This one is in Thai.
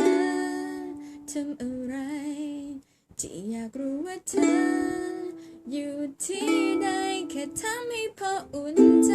ธอทำอะไร ที่อยากรู้ว่าเธอ อยู่ที่ใดแค่ทำให้พออุ่นใจ